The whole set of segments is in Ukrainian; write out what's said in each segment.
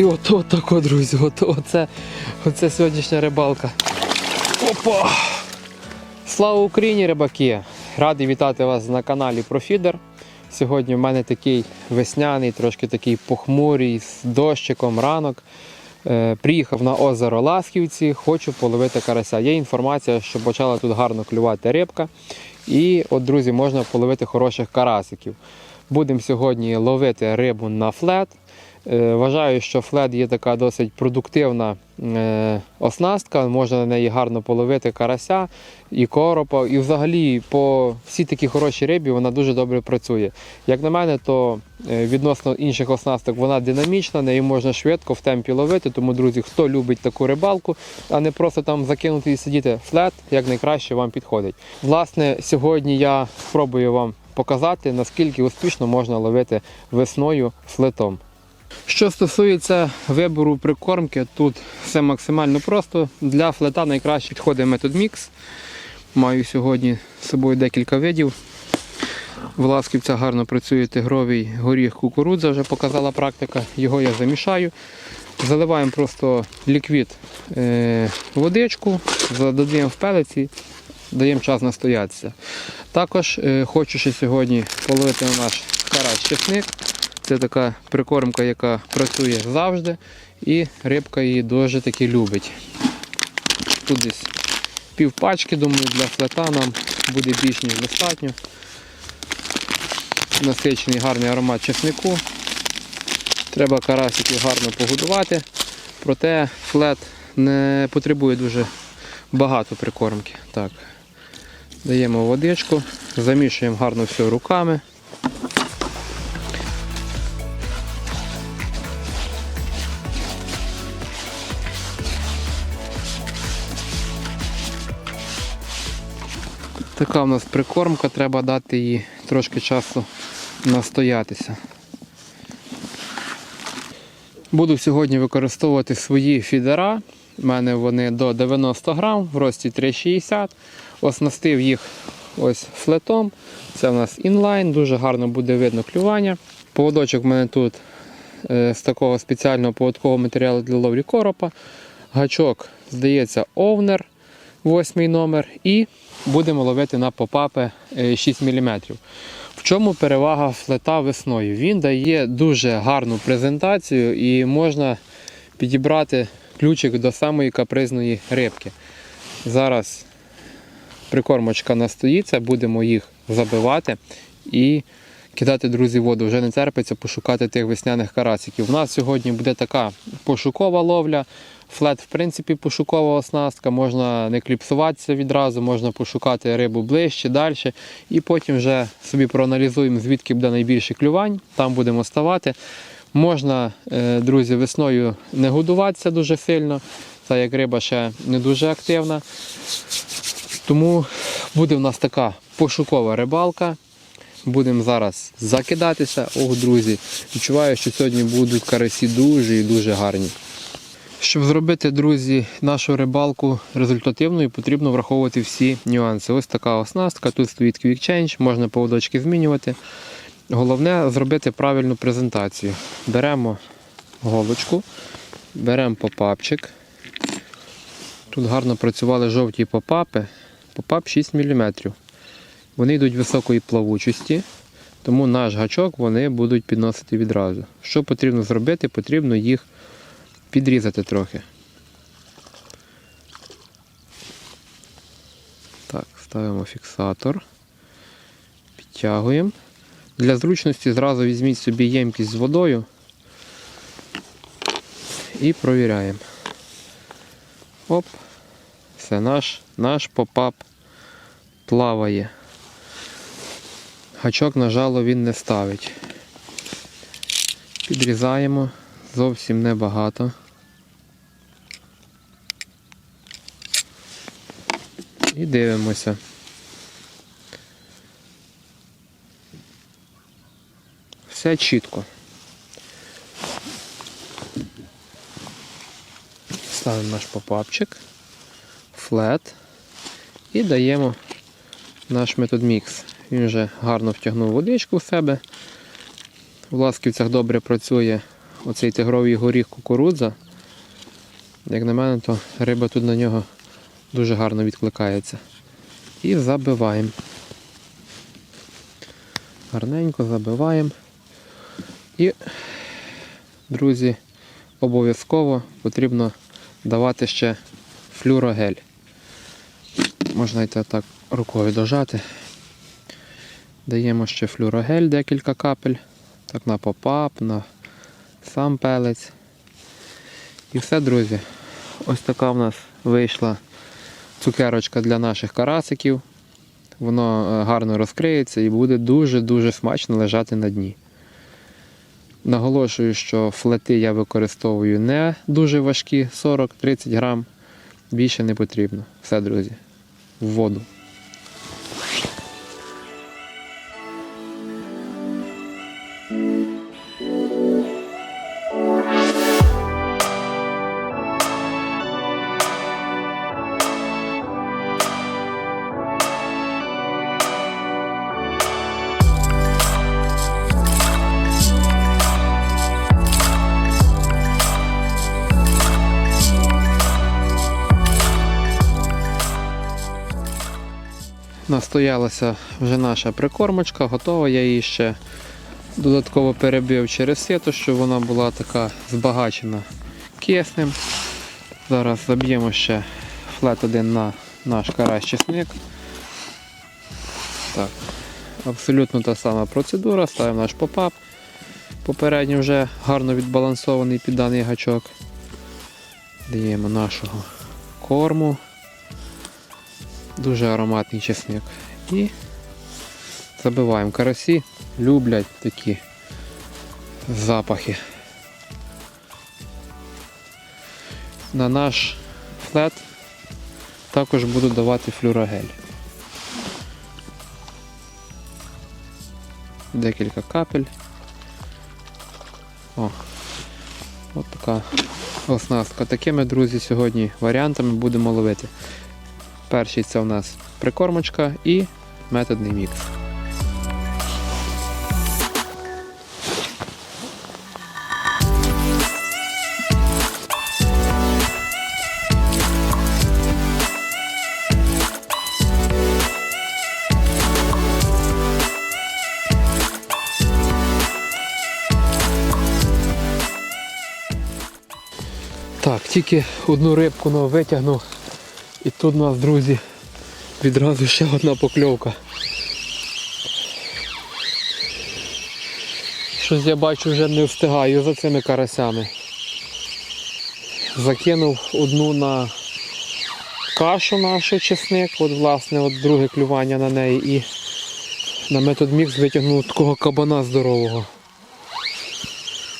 І ото тако, друзі, ото, оце, оце сьогоднішня рибалка. Опа! Слава Україні, рибаки! Радий вітати вас на каналі Профідер. Сьогодні в мене такий весняний, трошки такий похмурий, з дощиком ранок. Е, Приїхав на озеро Ласківці, хочу половити карася. Є інформація, що почала тут гарно клювати рибка. І от, друзі, можна половити хороших карасиків. Будемо сьогодні ловити рибу на флет. Е, Вважаю, що флет є така досить продуктивна е, оснастка, можна на неї гарно половити карася і коропа. І взагалі по всій такій хорошій рибі вона дуже добре працює. Як на мене, то е, відносно інших оснасток вона динамічна, неї можна швидко в темпі ловити. Тому, друзі, хто любить таку рибалку, а не просто там закинути і сидіти, флет як найкраще вам підходить. Власне, сьогодні я спробую вам показати, наскільки успішно можна ловити весною флетом. Що стосується вибору прикормки, тут все максимально просто. Для флета найкраще підходить метод мікс. Маю сьогодні з собою декілька видів. В Ласківця гарно працює тигровий горіх кукурудза, вже показала практика. Його я замішаю. Заливаємо просто ліквід е, водичку, додаємо в пелиці, даємо час настоятися. Також е, хочу ще сьогодні половити на наш карась чесник. Це така прикормка, яка працює завжди, і рибка її дуже таки любить. Тут десь пів пачки, думаю, для флета нам буде більш ніж достатньо. Насичений гарний аромат чеснику. Треба карасиків гарно погодувати, проте флет не потребує дуже багато прикормки. Так. Даємо водичку, замішуємо гарно все руками. Така у нас прикормка, треба дати їй трошки часу настоятися. Буду сьогодні використовувати свої фідера. У мене вони до 90 грам, в рості 3,60. Оснастив їх ось флетом. Це у нас інлайн, дуже гарно буде видно клювання. Поводочок в мене тут е, з такого спеціального поводкового матеріалу для ловлі коропа. Гачок, здається, овнер, 8 номер. І будемо ловити на попапи е, 6 мм. В чому перевага флета весною? Він дає дуже гарну презентацію і можна підібрати ключик до самої капризної рибки. Зараз прикормочка настоїться, будемо їх забивати і кидати, друзі, воду. Вже не терпиться пошукати тих весняних карасиків. У нас сьогодні буде така пошукова ловля. Флет, в принципі, пошукова оснастка, можна не кліпсуватися відразу, можна пошукати рибу ближче, далі. І потім вже собі проаналізуємо, звідки буде найбільше клювань, там будемо ставати. Можна, е, друзі, весною не годуватися дуже сильно, так як риба ще не дуже активна. Тому буде в нас така пошукова рибалка. Будемо зараз закидатися. Ох, друзі, відчуваю, що сьогодні будуть карасі дуже і дуже гарні. Щоб зробити, друзі, нашу рибалку результативною, потрібно враховувати всі нюанси. Ось така оснастка, тут стоїть Quick Change, можна поводочки змінювати. Головне зробити правильну презентацію. Беремо голочку, беремо попапчик. Тут гарно працювали жовті попапи. Попап 6 мм. Вони йдуть високої плавучості, тому наш гачок вони будуть підносити відразу. Що потрібно зробити? Потрібно їх підрізати трохи. Так, ставимо фіксатор, підтягуємо. Для зручності зразу візьміть собі ємкість з водою і провіряємо. Оп, все, наш, наш попап плаває. Гачок на жало він не ставить. Підрізаємо зовсім небагато. І дивимося. Все чітко. Ставимо наш попапчик, флет і даємо наш метод мікс. Він вже гарно втягнув водичку в себе. В ласківцях добре працює оцей тигровий горіх кукурудза. Як на мене, то риба тут на нього дуже гарно відкликається. І забиваємо. Гарненько забиваємо. І, друзі, обов'язково потрібно давати ще флюрогель. Можна йти так рукою дожати. Даємо ще флюрогель декілька капель. Так на попап, на сам пелець. І все, друзі. Ось така в нас вийшла цукерочка для наших карасиків. Воно е, гарно розкриється і буде дуже-дуже смачно лежати на дні. Наголошую, що флети я використовую не дуже важкі, 40-30 грам. Більше не потрібно. Все, друзі, в воду. Настоялася вже наша прикормочка, готова. Я її ще додатково перебив через сито, щоб вона була така збагачена киснем. Зараз заб'ємо ще флет один на наш карась чесник. Так. Абсолютно та сама процедура, ставимо наш попап. Попередньо вже гарно відбалансований під даний гачок. Даємо нашого корму. Дуже ароматний чесник. І забиваємо. Карасі люблять такі запахи. На наш флет також буду давати флюрогель. Декілька капель. О, от така оснастка. Такими, друзі, сьогодні варіантами будемо ловити. Перший це у нас прикормочка і методний мікс. Так, тільки одну рибку ну, витягнув. І тут у нас, друзі, відразу ще одна покльовка. Щось я бачу вже не встигаю за цими карасями. Закинув одну на кашу нашу чесник, от власне от друге клювання на неї і на метод мікс витягнув такого кабана здорового.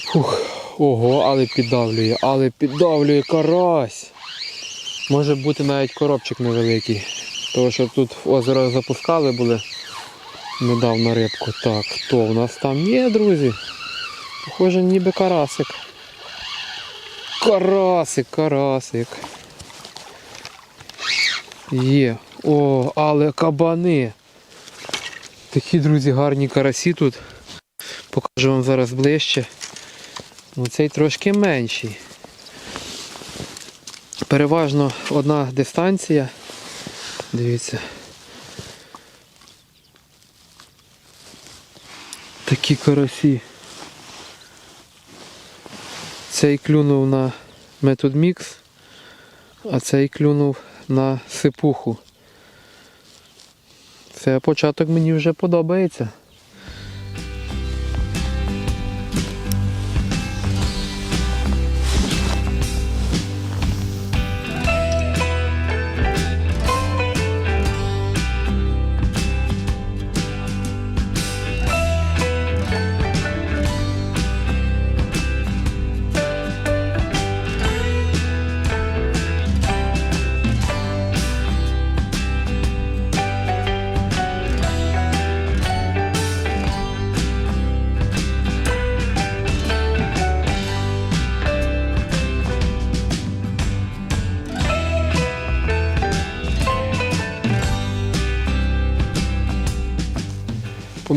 Фух, ого, але піддавлює, але піддавлює карась. Може бути навіть коробчик невеликий. Тому що тут в озеро запускали були недавно рибку. Так, хто у нас там є, друзі? Похоже, ніби карасик. Карасик, карасик. Є. О, але кабани. Такі, друзі, гарні карасі тут. Покажу вам зараз ближче. Ну, цей трошки менший. Переважно одна дистанція. Дивіться. Такі карасі. Цей клюнув на метод мікс, а цей клюнув на сипуху. Це початок мені вже подобається.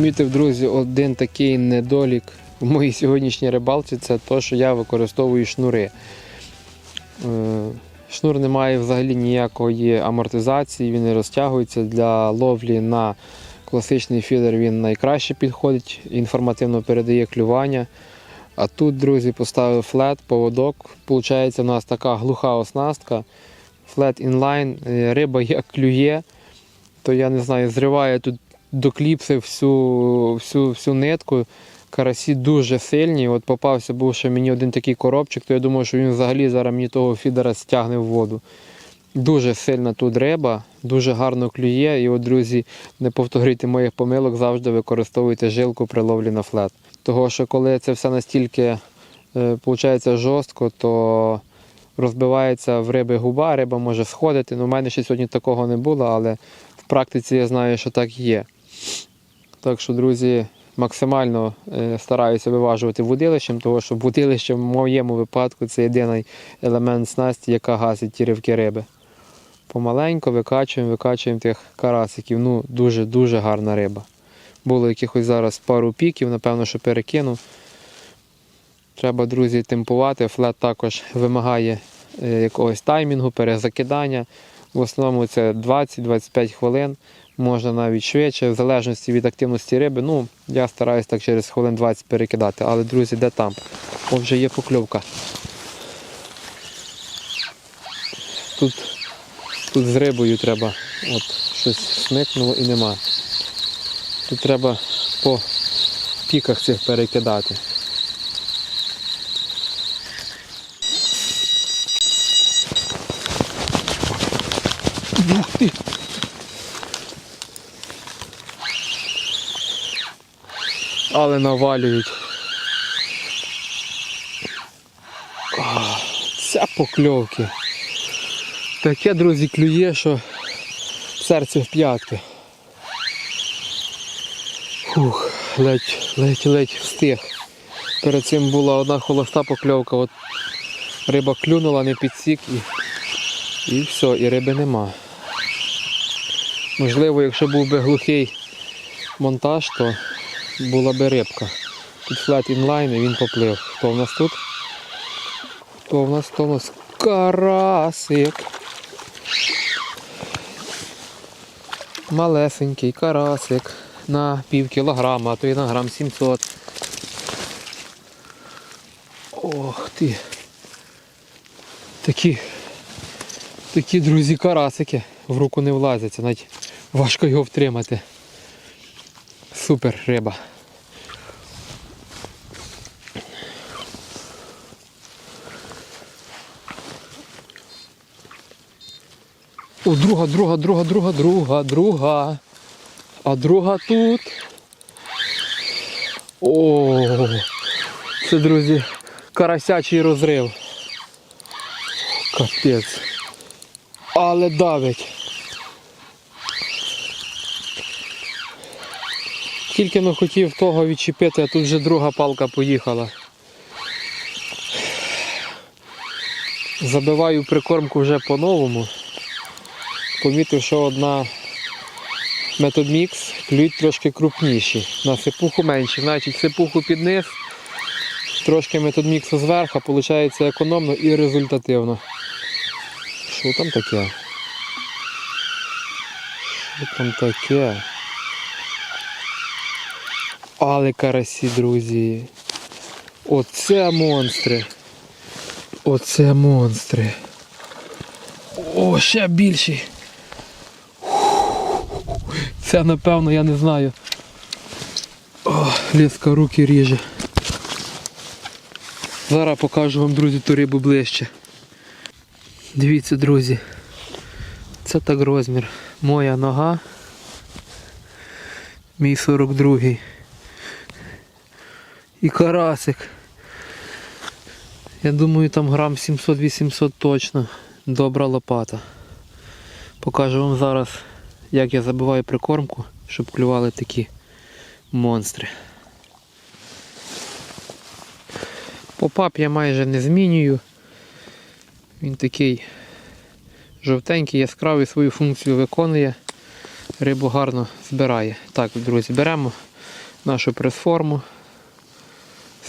Помітив, друзі, один такий недолік в моїй сьогоднішній рибалці, це те, що я використовую шнури. Е, Шнур не має взагалі ніякої амортизації, він не розтягується для ловлі на класичний фідер. Він найкраще підходить, інформативно передає клювання. А тут, друзі, поставив флет, поводок. Получається, у нас така глуха оснастка. Флет інлайн, Е, риба як клює, то я не знаю, зриває тут до кліпси всю, всю, всю нитку. Карасі дуже сильні. От попався був ще мені один такий коробчик, то я думаю, що він взагалі зараз мені того фідера стягне в воду. Дуже сильна тут риба, дуже гарно клює. І от, друзі, не повторюйте моїх помилок, завжди використовуйте жилку при ловлі на флет. Того, що коли це все настільки е, жорстко, то розбивається в риби губа, риба може сходити. Ну, у мене ще сьогодні такого не було, але в практиці я знаю, що так є. Так що, друзі, максимально е, стараюся виважувати вудилищем, тому що вудилище в моєму випадку це єдиний елемент снасті, яка гасить ті ривки риби. Помаленько викачуємо, викачуємо тих карасиків. Ну, дуже-дуже гарна риба. Було якихось зараз пару піків, напевно, що перекинув. Треба, друзі, темпувати. Флет також вимагає е, якогось таймінгу, перезакидання. В основному це 20-25 хвилин, можна навіть швидше, в залежності від активності риби. Ну, я стараюсь так через хвилин 20 перекидати. Але, друзі, де там? О, вже є покльовка. Тут, тут з рибою треба. От щось смикнуло і нема. Тут треба по піках цих перекидати. Ух ти! Але навалюють. Це покльовки. Таке, друзі, клює, що серце в п'ятки. Фух, ледь, ледь, ледь встиг. Перед цим була одна холоста покльовка, от риба клюнула, не підсік і, і все, і риби нема. Можливо, якщо був би глухий монтаж, то була би рибка. Флет інлайн і він поплив. Хто в нас тут? Хто в нас? Хто в нас? Карасик. Малесенький карасик на пів кілограма, а то і на грам 700. Ох ти. Такі, такі, друзі, карасики в руку не влазяться, навіть важко його втримати. Супер риба. О, друга, друга, друга, друга, друга, друга. А друга тут. О, це, друзі, карасячий розрив. Капець. Але давить. Тільки не хотів того відчепити, а тут вже друга палка поїхала. Забиваю прикормку вже по-новому. Помітив, що одна метод мікс клюють трошки крупніші. На сипуху менші. Значить сипуху під низ, трошки метод міксу зверху, виходить економно і результативно. Що там таке? Що там таке? Але карасі, друзі. Оце монстри. Оце монстри. О, ще більші. Це напевно, я не знаю. О, ліска руки ріже. Зараз покажу вам, друзі, ту рибу ближче. Дивіться, друзі. Це так розмір. Моя нога. Мій 42-й. І карасик. Я думаю, там грам 700-800 точно. Добра лопата. Покажу вам зараз, як я забиваю прикормку, щоб клювали такі монстри. Попап я майже не змінюю. Він такий жовтенький, яскравий свою функцію виконує. Рибу гарно збирає. Так, друзі, беремо нашу прес-форму.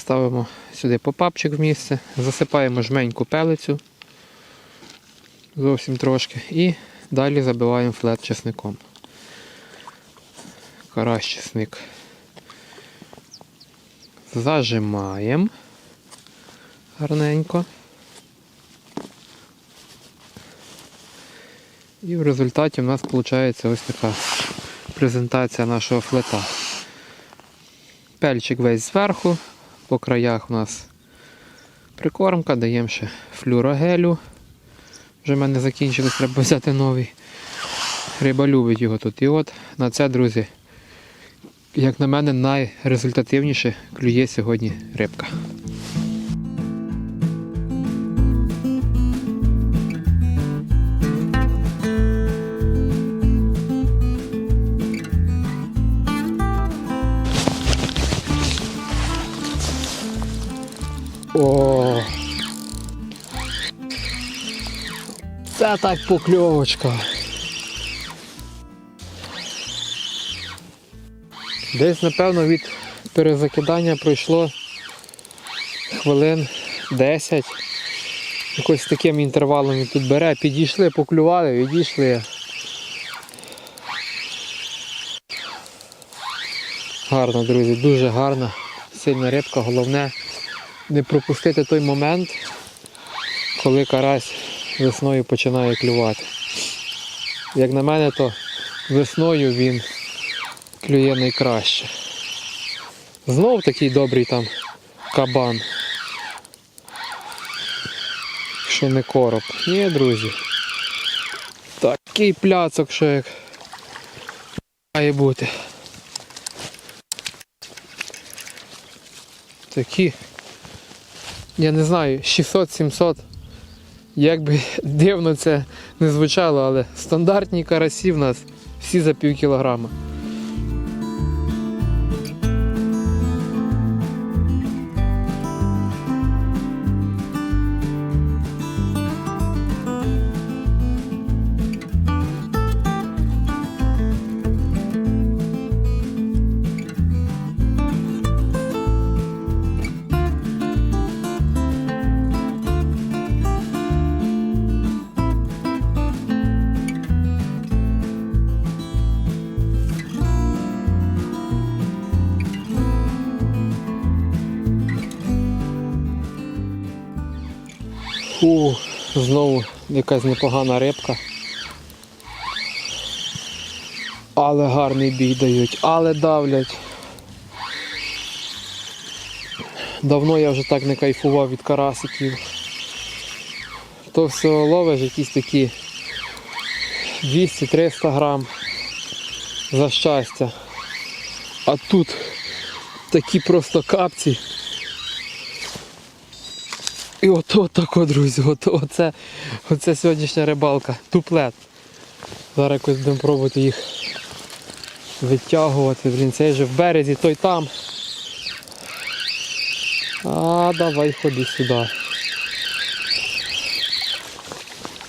Ставимо сюди попапчик в місце, засипаємо жменьку пелицю зовсім трошки і далі забиваємо флет чесником. Карась чесник. Зажимаємо гарненько. І в результаті в нас виходить ось така презентація нашого флета. Пельчик весь зверху, по краях у нас прикормка, даємо ще флюрогелю. Вже в мене закінчилось, треба взяти новий. Риба любить його тут. І от на це, друзі, як на мене, найрезультативніше клює сьогодні рибка. Так покльовочка. Десь, напевно, від перезакидання пройшло хвилин 10. Якось таким інтервалом він тут бере. Підійшли, поклювали, відійшли. Гарно, друзі, дуже гарна, сильна рибка. Головне не пропустити той момент, коли карась весною починає клювати. Як на мене, то весною він клює найкраще. Знов такий добрий там кабан. Що не короб. Ні, друзі. Такий пляцок, що як має бути. Такі, я не знаю, 600-700. Як би дивно це не звучало, але стандартні карасі в нас всі за пів кілограма. Фу, знову якась непогана рибка. Але гарний бій дають, але давлять. Давно я вже так не кайфував від карасиків. То все ловиш якісь такі 200-300 грам за щастя. А тут такі просто капці. І ото тако, друзі, ото, оце, оце сьогоднішня рибалка. Туплет. Зараз якось будемо пробувати їх витягувати. Блін, цей же в березі, той там. А, давай ходи сюди.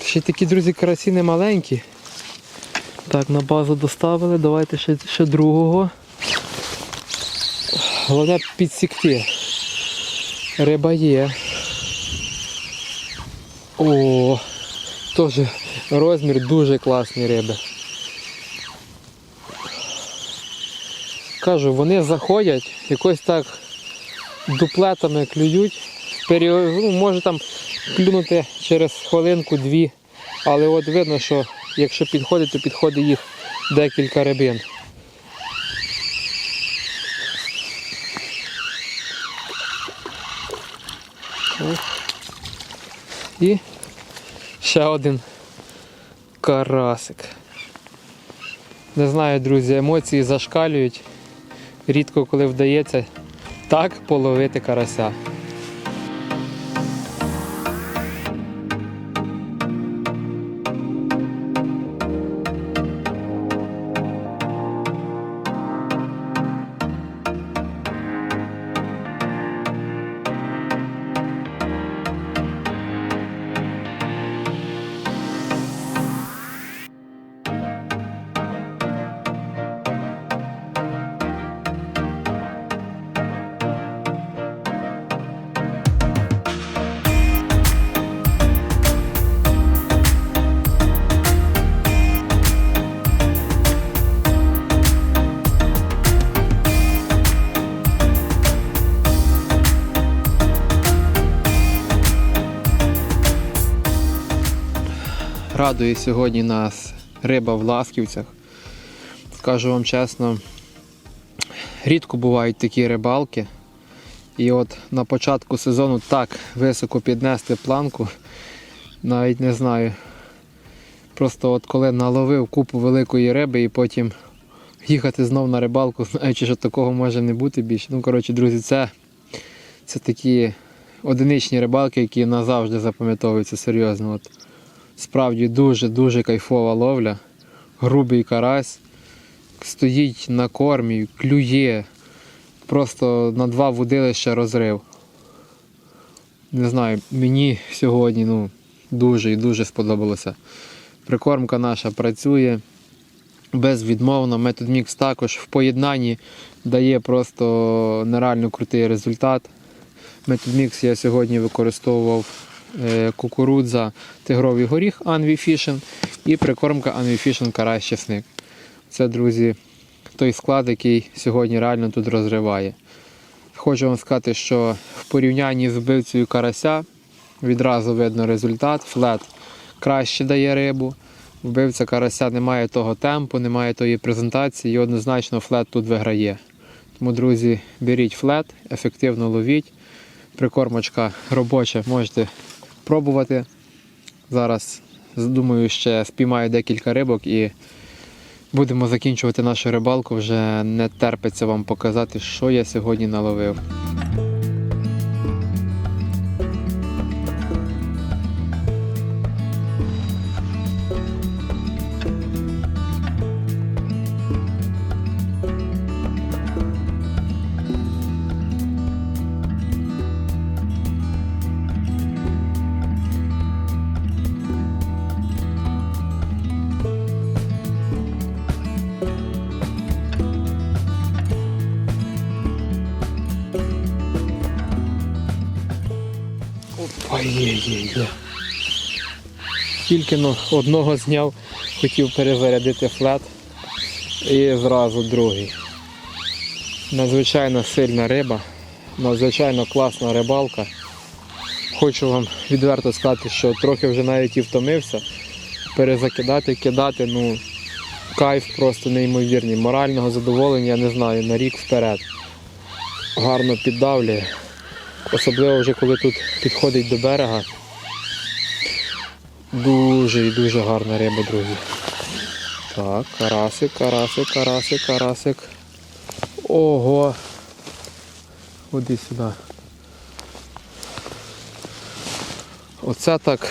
Ще такі, друзі, карасі не маленькі. Так, на базу доставили, давайте ще, ще другого. Головне підсікти. Риба є. О, теж розмір дуже класні риби. Кажу, вони заходять, якось так дуплетами клюють. Ну, може там клюнути через хвилинку-дві, але от видно, що якщо підходить, то підходить їх декілька рибин. Ось. І ще один карасик. Не знаю, друзі, емоції зашкалюють. Рідко коли вдається так половити карася. Радує сьогодні нас риба в Ласківцях. Скажу вам чесно, рідко бувають такі рибалки. І от на початку сезону так високо піднести планку, навіть не знаю. Просто от коли наловив купу великої риби і потім їхати знов на рибалку, знаючи, що такого може не бути більше. Ну, коротше, друзі, це, це такі одиничні рибалки, які назавжди запам'ятовуються серйозно. От, справді дуже-дуже кайфова ловля. Грубий карась. Стоїть на кормі, клює. Просто на два вудилища розрив. Не знаю, мені сьогодні ну, дуже і дуже сподобалося. Прикормка наша працює безвідмовно. Метод Мікс також в поєднанні дає просто нереально крутий результат. Метод Мікс я сьогодні використовував кукурудза, тигровий горіх Fishing і прикормка Fishing карась. Це, друзі, той склад, який сьогодні реально тут розриває. Хочу вам сказати, що в порівнянні з вбивцею карася відразу видно результат. Флет краще дає рибу. Вбивця карася не має того темпу, не має тої презентації і однозначно флет тут виграє. Тому, друзі, беріть флет, ефективно ловіть. Прикормочка робоча, можете пробувати. Зараз, думаю, ще спіймаю декілька рибок і будемо закінчувати нашу рибалку. Вже не терпиться вам показати, що я сьогодні наловив. Тільки но одного зняв, хотів перезарядити флет і зразу другий. Надзвичайно сильна риба, надзвичайно класна рибалка. Хочу вам відверто сказати, що трохи вже навіть і втомився. Перезакидати, кидати, ну кайф просто неймовірний. Морального задоволення, я не знаю, на рік вперед. Гарно піддавлює. Особливо вже коли тут підходить до берега. Дуже і дуже гарна риба, друзі. Так, карасик, карасик, карасик, карасик. Ого. Ходи сюди. Оце так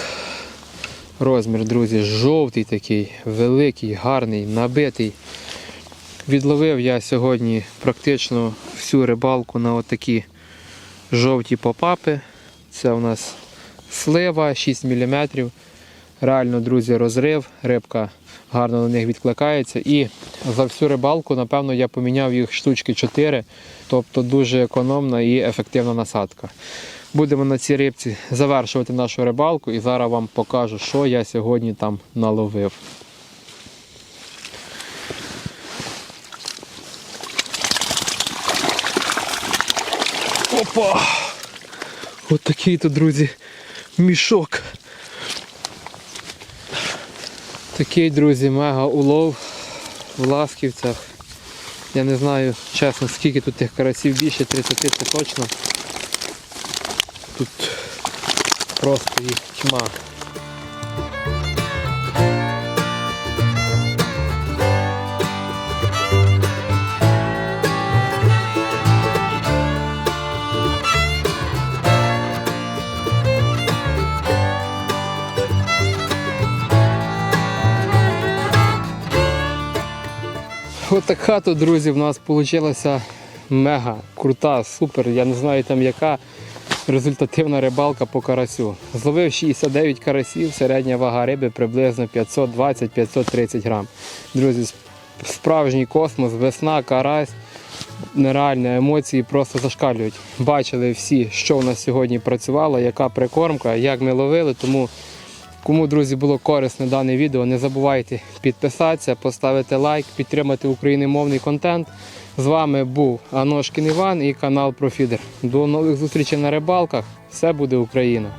розмір, друзі, жовтий такий, великий, гарний, набитий. Відловив я сьогодні практично всю рибалку на отакі жовті попапи. Це у нас слива 6 мм. Реально, друзі, розрив, рибка гарно на них відкликається. І за всю рибалку, напевно, я поміняв їх штучки 4, тобто дуже економна і ефективна насадка. Будемо на цій рибці завершувати нашу рибалку і зараз вам покажу, що я сьогодні там наловив. Опа! От такий то, друзі, мішок. Такий, друзі, мега улов в Ласківцях. Я не знаю, чесно, скільки тут тих карасів більше, 30 це точно. Тут просто їх тьма. От така то, друзі, в нас вийшла мега крута, супер. Я не знаю там яка результативна рибалка по карасю. Зловив 69 карасів, середня вага риби приблизно 520-530 грам. Друзі, справжній космос, весна, карась. Нереальні емоції просто зашкалюють. Бачили всі, що у нас сьогодні працювало, яка прикормка, як ми ловили. Тому Кому, друзі, було корисне дане відео, не забувайте підписатися, поставити лайк, підтримати україномовний контент. З вами був Аношкін Іван і канал Профідер. До нових зустрічей на рибалках. Все буде Україна!